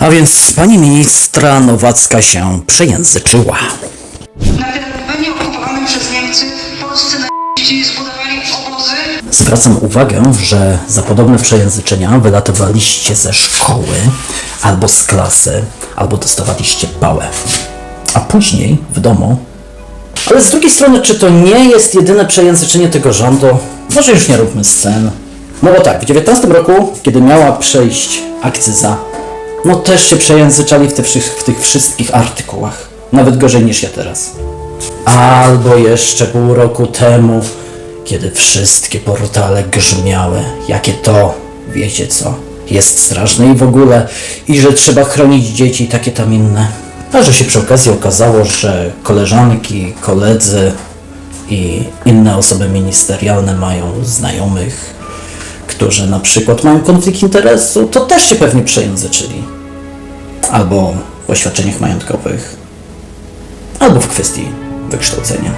A więc pani ministra Nowacka się przejęzyczyła. Na okupowanym przez Niemcy polscy naziści zbudowali obozy Zwracam uwagę, że za podobne przejęzyczenia wylatywaliście ze szkoły, albo z klasy, albo dostawaliście pałę. A później w domu. Ale z drugiej strony, czy to nie jest jedyne przejęzyczenie tego rządu? Może już nie róbmy scen. No bo tak, w 19 roku, kiedy miała przejść akcyza, no też się przejęzyczali w, te, w tych wszystkich artykułach. Nawet gorzej niż ja teraz. Albo jeszcze pół roku temu, kiedy wszystkie portale grzmiały, jakie to, wiecie co, jest straszne i w ogóle, i że trzeba chronić dzieci takie tam inne. A że się przy okazji okazało, że koleżanki, koledzy i inne osoby ministerialne mają znajomych, którzy na przykład mają konflikt interesu, to też się pewnie przejęzyczyli. Albo w oświadczeniach majątkowych, albo w kwestii wykształcenia.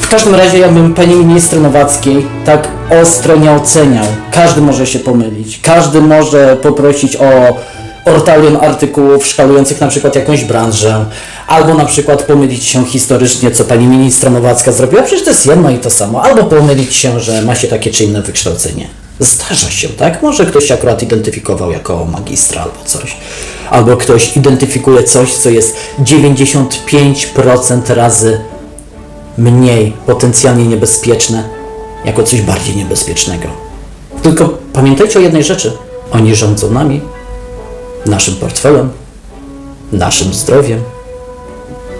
W każdym razie ja bym pani minister Nowackiej tak ostro nie oceniał. Każdy może się pomylić. Każdy może poprosić o ortalion artykułów szkalujących na przykład jakąś branżę, albo na przykład pomylić się historycznie, co pani ministra Nowacka zrobiła. Przecież to jest jedno i to samo. Albo pomylić się, że ma się takie czy inne wykształcenie. Zdarza się, tak? Może ktoś się akurat identyfikował jako magistra albo coś. Albo ktoś identyfikuje coś, co jest 95% razy mniej potencjalnie niebezpieczne, jako coś bardziej niebezpiecznego. Tylko pamiętajcie o jednej rzeczy. Oni rządzą nami, naszym portfelem, naszym zdrowiem.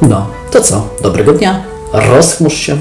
No, to co? Dobrego dnia. Rozchmurz się.